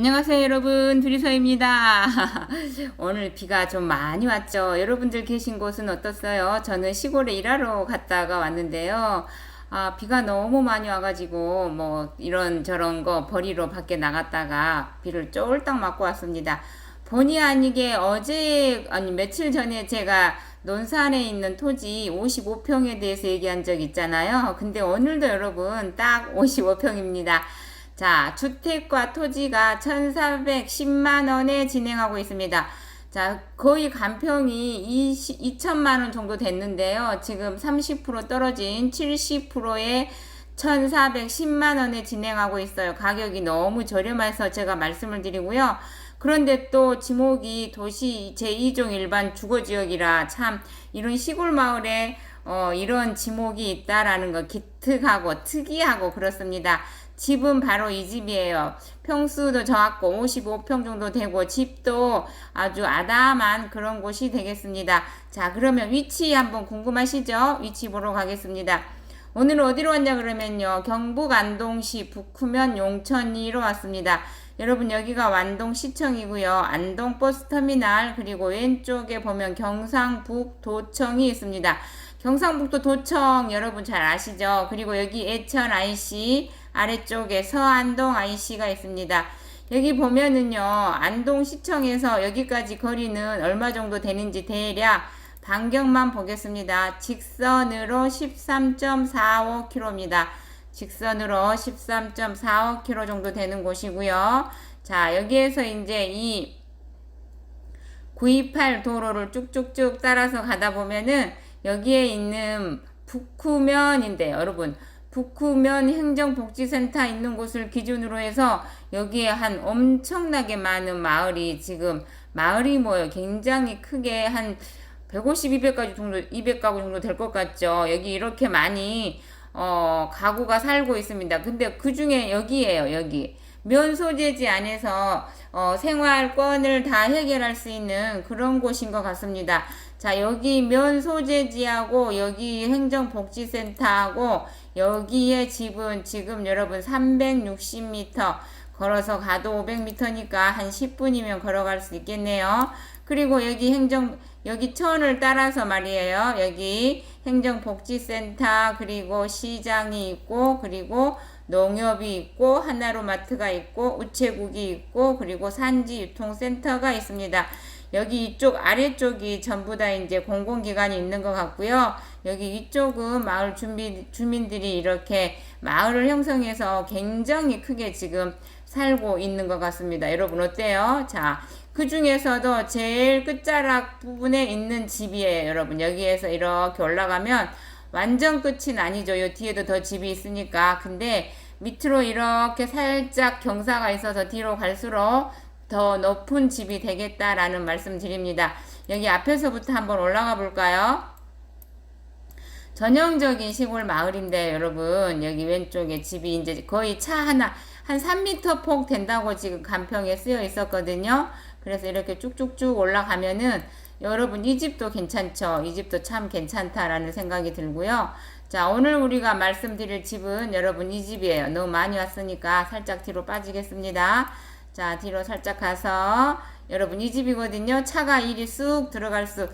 안녕하세요 여러분. 두리서입니다. 오늘 비가 좀 많이 왔죠. 여러분들 계신 곳은 어떻어요? 저는 시골에 일하러 갔다가 왔는데요. 아 비가 너무 많이 와가지고 뭐 이런 저런 거 버리러 밖에 나갔다가 비를 쫄딱 맞고 왔습니다. 본의 아니게 어제 아니 며칠 전에 제가 논산에 있는 토지 55평에 대해서 얘기한 적 있잖아요. 근데 오늘도 여러분 딱 55평입니다 자, 주택과 토지가 1,410만 원에 진행하고 있습니다. 자, 거의 간평이 20, 2천만 원 정도 됐는데요. 지금 30% 떨어진 70%의 1,410만 원에 진행하고 있어요. 가격이 너무 저렴해서 제가 말씀을 드리고요. 그런데 또 지목이 도시 제2종 일반 주거지역이라 참 이런 시골 마을에 어, 이런 지목이 있다라는 거 기특하고 특이하고 그렇습니다. 집은 바로 이 집이에요. 평수도 적고 55평 정도 되고 집도 아주 아담한 그런 곳이 되겠습니다. 자, 그러면 위치 한번 궁금하시죠? 위치 보러 가겠습니다. 오늘 어디로 왔냐 그러면요. 경북 안동시 북후면 용천리로 왔습니다. 여러분 여기가 완동시청이고요. 안동 버스터미널 그리고 왼쪽에 보면 경상북 도청이 있습니다. 경상북도 도청 여러분 잘 아시죠? 그리고 여기 예천 IC 아래쪽에 서안동 IC가 있습니다. 여기 보면은요, 안동시청에서 여기까지 거리는 얼마 정도 되는지 대략 반경만 보겠습니다. 직선으로 13.45km입니다. 직선으로 13.45km 정도 되는 곳이고요. 자, 여기에서 이제 이 928 도로를 쭉쭉쭉 따라서 가다 보면은 여기에 있는 북후면인데 여러분 북후면 행정복지센터 있는 곳을 기준으로 해서 여기에 한 엄청나게 많은 마을이 지금 마을이 뭐요 굉장히 크게 한 150, 200가구 정도 200가구 정도 될 것 같죠. 여기 이렇게 많이 어 가구가 살고 있습니다. 근데 그 중에 여기에요 여기 면 소재지 안에서 어, 생활권을 다 해결할 수 있는 그런 곳인 것 같습니다. 자, 여기 면 소재지하고 여기 행정복지센터하고 여기에 집은 지금 여러분 360m 걸어서 가도 500m니까 한 10분이면 걸어갈 수 있겠네요. 그리고 여기 행정 여기 천을 따라서 말이에요. 여기 행정복지센터 그리고 시장이 있고 그리고 농협이 있고 하나로마트가 있고 우체국이 있고 그리고 산지 유통센터가 있습니다. 여기 이쪽 아래쪽이 전부 다 이제 공공기관이 있는 것 같고요. 여기 이쪽은 마을 주민, 주민들이 이렇게 마을을 형성해서 굉장히 크게 지금 살고 있는 것 같습니다. 여러분 어때요? 자, 그 중에서도 제일 끝자락 부분에 있는 집이에요. 여러분 여기에서 이렇게 올라가면 완전 끝은 아니죠. 요 뒤에도 더 집이 있으니까. 근데 밑으로 이렇게 살짝 경사가 있어서 뒤로 갈수록 더 높은 집이 되겠다라는 말씀 드립니다. 여기 앞에서부터 한번 올라가 볼까요? 전형적인 시골 마을인데 여러분 여기 왼쪽에 집이 이제 거의 차 하나 한 3m 폭 된다고 지금 간평에 쓰여 있었거든요. 그래서 이렇게 쭉쭉쭉 올라가면은 여러분 이 집도 괜찮죠. 이 집도 참 괜찮다라는 생각이 들고요. 자 오늘 우리가 말씀드릴 집은 여러분 이 집이에요. 너무 많이 왔으니까 살짝 뒤로 빠지겠습니다. 자 뒤로 살짝 가서 여러분 이 집이거든요. 차가 이리 쑥 들어갈 수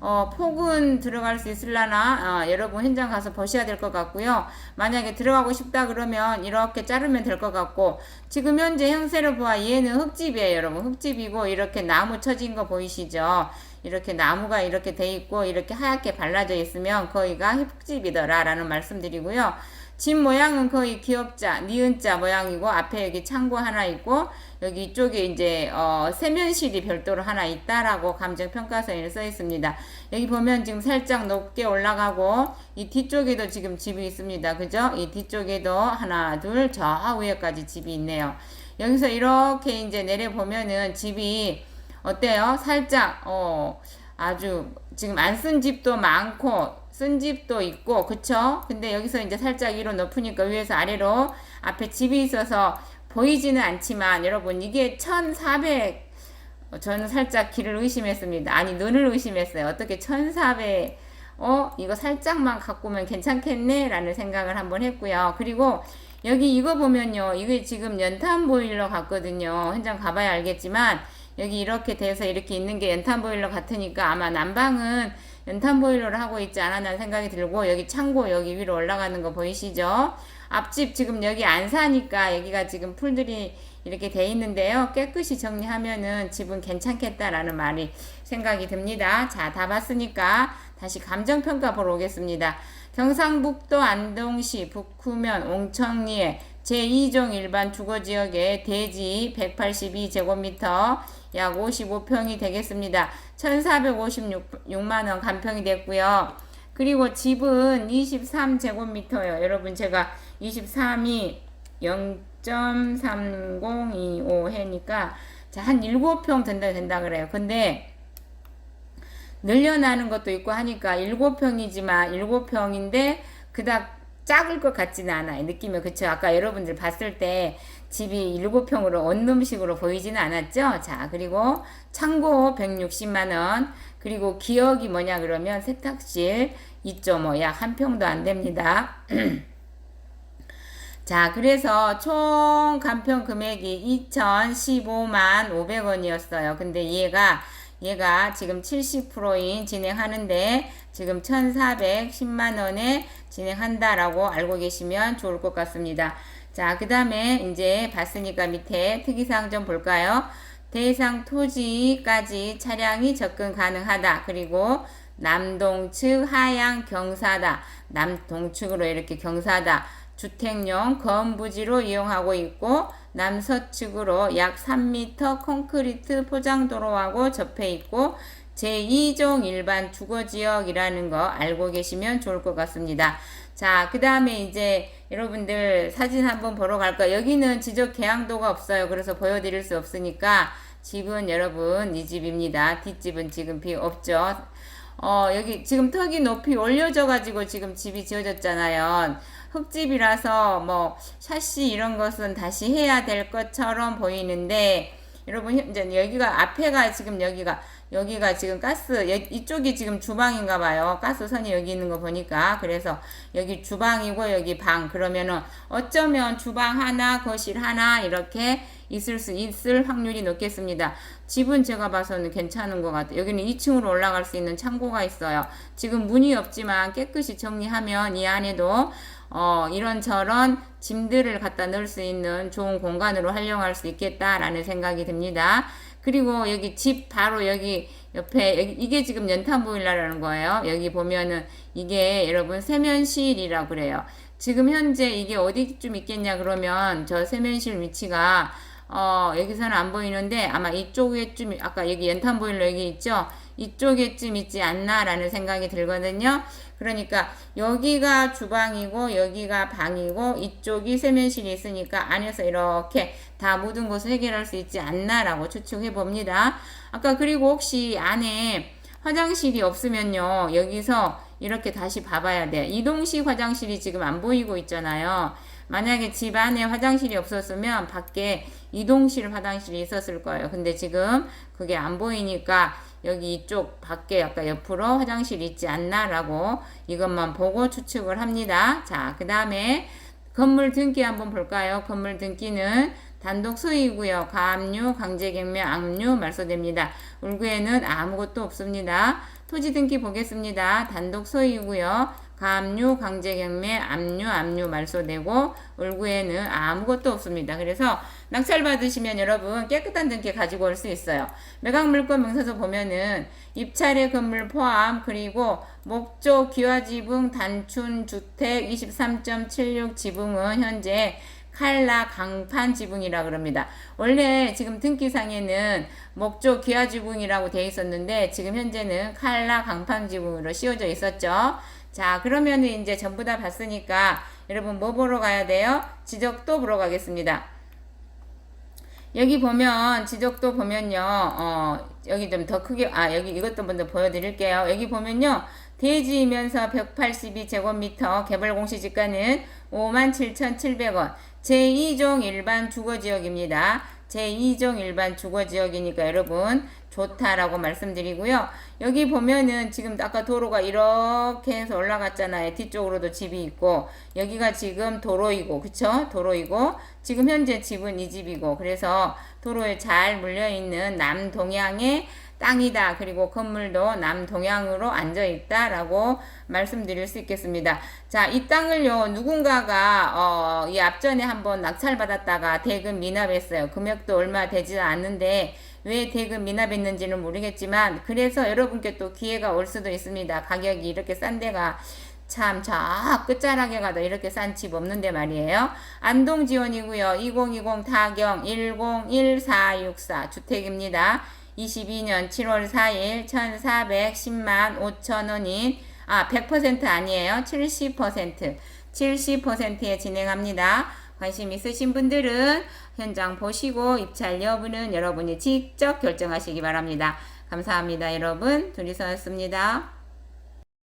어, 폭은 들어갈 수 있을라나 어, 여러분 현장 가서 보셔야 될 것 같고요. 만약에 들어가고 싶다 그러면 이렇게 자르면 될 것 같고 지금 현재 형세를 보아 얘는 흙집이에요, 여러분. 흙집이고 이렇게 나무 쳐진 거 보이시죠? 이렇게 나무가 이렇게 돼 있고 이렇게 하얗게 발라져 있으면 거기가 흙집이더라 라는 말씀드리고요. 집 모양은 거의 기업자, 니은자 모양이고 앞에 여기 창고 하나 있고 여기 이쪽에 이제 어, 세면실이 별도로 하나 있다라고 감정평가서에 써 있습니다. 여기 보면 지금 살짝 높게 올라가고 이 뒤쪽에도 지금 집이 있습니다. 그죠? 이 뒤쪽에도 하나, 둘, 저 위에까지 집이 있네요. 여기서 이렇게 이제 내려 보면은 집이 어때요? 살짝 어 아주 지금 안 쓴 집도 많고 쓴 집도 있고 그쵸? 근데 여기서 이제 살짝 위로 높으니까 위에서 아래로 앞에 집이 있어서 보이지는 않지만 여러분 이게 1400 저는 살짝 길을 의심했습니다. 아니 눈을 의심했어요. 어떻게 1400 어, 이거 살짝만 오면 괜찮겠네? 라는 생각을 한번 했고요. 그리고 여기 이거 보면요. 이게 지금 연탄 보일러 같거든요. 현장 가봐야 알겠지만 여기 이렇게 돼서 이렇게 있는 게 연탄 보일러 같으니까 아마 난방은 연탄 보일러를 하고 있지 않았나 생각이 들고 여기 창고 여기 위로 올라가는 거 보이시죠? 앞집 지금 여기 안 사니까 여기가 지금 풀들이 이렇게 돼 있는데요. 깨끗이 정리하면은 집은 괜찮겠다라는 말이 생각이 듭니다. 자, 다 봤으니까 다시 감정평가 보러 오겠습니다. 경상북도 안동시 북후면 옹청리에 제2종 일반 주거지역의 대지 182제곱미터 약 55평이 되겠습니다. 1456만원 간평이 됐고요. 그리고 집은 23제곱미터예요. 여러분 제가 23이 0.3025 해니까 자, 한 7평 된다 된다 그래요. 근데 늘려나는 것도 있고 하니까 7평이지만 7평인데 그닥 작을 것 같지는 않아요. 느낌이 그쵸? 아까 여러분들 봤을 때 집이 7평으로 원룸식으로 보이지는 않았죠? 자, 그리고 창고 160만원, 그리고 기억이 뭐냐 그러면 세탁실 2.5, 약 한 평도 안 됩니다. 자, 그래서 총 간평 금액이 2,015만 500원이었어요. 근데 얘가 얘가 지금 70%인 진행하는데 지금 1,410만 원에 진행한다라고 알고 계시면 좋을 것 같습니다. 자, 그 다음에 이제 봤으니까 밑에 특이사항 좀 볼까요? 대상 토지까지 차량이 접근 가능하다. 그리고 남동측 하양 경사다. 남동측으로 이렇게 경사다. 주택용 건부지로 이용하고 있고 남서측으로 약 3m 콘크리트 포장도로하고 접해 있고 제2종 일반 주거지역이라는 거 알고 계시면 좋을 것 같습니다. 자, 그 다음에 이제 여러분들 사진 한번 보러 갈까요? 여기는 지적 개항도가 없어요. 그래서 보여드릴 수 없으니까 집은 여러분 이 집입니다. 뒷집은 지금 비 없죠. 어, 여기 지금 턱이 높이 올려져 가지고 지금 집이 지어졌잖아요. 흙집이라서 뭐 샤시 이런 것은 다시 해야 될 것처럼 보이는데 여러분 이제 여기가 앞에가 지금 여기가 여기가 지금 가스 이쪽이 지금 주방인가 봐요. 가스선이 여기 있는 거 보니까 그래서 여기 주방이고 여기 방 그러면은 어쩌면 주방 하나 거실 하나 이렇게 있을 수 있을 확률이 높겠습니다. 집은 제가 봐서는 괜찮은 것 같아요. 여기는 2층으로 올라갈 수 있는 창고가 있어요. 지금 문이 없지만 깨끗이 정리하면 이 안에도 어, 이런저런 짐들을 갖다 넣을 수 있는 좋은 공간으로 활용할 수 있겠다라는 생각이 듭니다. 그리고 여기 집 바로 여기 옆에 여기 이게 지금 연탄 보일러라는 거예요. 여기 보면은 이게 여러분 세면실이라고 그래요. 지금 현재 이게 어디쯤 있겠냐 그러면 저 세면실 위치가 어 여기서는 안 보이는데 아마 이쪽에쯤 아까 여기 연탄 보일러 여기 있죠. 이쪽에쯤 있지 않나라는 생각이 들거든요. 그러니까 여기가 주방이고 여기가 방이고 이쪽이 세면실이 있으니까 안에서 이렇게 다 모든 것을 해결할 수 있지 않나라고 추측해 봅니다. 아까 그리고 혹시 안에 화장실이 없으면요. 여기서 이렇게 다시 봐봐야 돼요. 이동식 화장실이 지금 안 보이고 있잖아요. 만약에 집 안에 화장실이 없었으면 밖에 이동실 화장실이 있었을 거예요. 근데 지금 그게 안 보이니까 여기 이쪽 밖에 약간 옆으로 화장실 있지 않나라고 이것만 보고 추측을 합니다. 자, 그 다음에 건물 등기 한번 볼까요? 건물 등기는 단독 소유이고요. 가압류, 강제경매, 압류 말소됩니다. 울구에는 아무것도 없습니다. 토지 등기 보겠습니다. 단독 소유이고요. 가압류, 강제 경매, 압류, 압류 말소되고 울구에는 아무것도 없습니다. 그래서 낙찰 받으시면 여러분 깨끗한 등기 가지고 올 수 있어요. 매각 물건 명세서 보면은 입찰의 건물 포함 그리고 목조 기와 지붕 단춘 주택 23.76 지붕은 현재 칼라 강판 지붕이라 그럽니다. 원래 지금 등기상에는 목조 기와 지붕이라고 돼 있었는데 지금 현재는 칼라 강판 지붕으로 씌워져 있었죠. 자, 그러면은 이제 전부 다 봤으니까 여러분 뭐 보러 가야 돼요? 지적도 보러 가겠습니다. 여기 보면 지적도 보면요. 어, 여기 좀 더 크게 아, 여기 이것도 먼저 보여 드릴게요. 여기 보면요. 대지이면서 182제곱미터 개발 공시 지가는 57,700원. 제2종 일반 주거지역입니다. 제2종 일반 주거지역이니까 여러분 좋다라고 말씀드리고요. 여기 보면은 지금 아까 도로가 이렇게 해서 올라갔잖아요. 뒤쪽으로도 집이 있고 여기가 지금 도로이고 그쵸? 도로이고 지금 현재 집은 이 집이고 그래서 도로에 잘 물려있는 남동향의 땅이다. 그리고 건물도 남동향으로 앉아 있다라고 말씀드릴 수 있겠습니다. 자, 이 땅을요, 누군가가, 어, 이 앞전에 한번 낙찰받았다가 대금 미납했어요. 금액도 얼마 되지 않는데, 왜 대금 미납했는지는 모르겠지만, 그래서 여러분께 또 기회가 올 수도 있습니다. 가격이 이렇게 싼 데가 참, 저 끝자락에 가도 이렇게 싼 집 없는데 말이에요. 안동 지원이고요. 2020 타경 101464 주택입니다. 22년 7월 4일 1,410만 5천 원인 아 100% 아니에요. 70% 70%에 진행합니다. 관심 있으신 분들은 현장 보시고 입찰 여부는 여러분이 직접 결정하시기 바랍니다. 감사합니다, 여러분. 둘이서였습니다.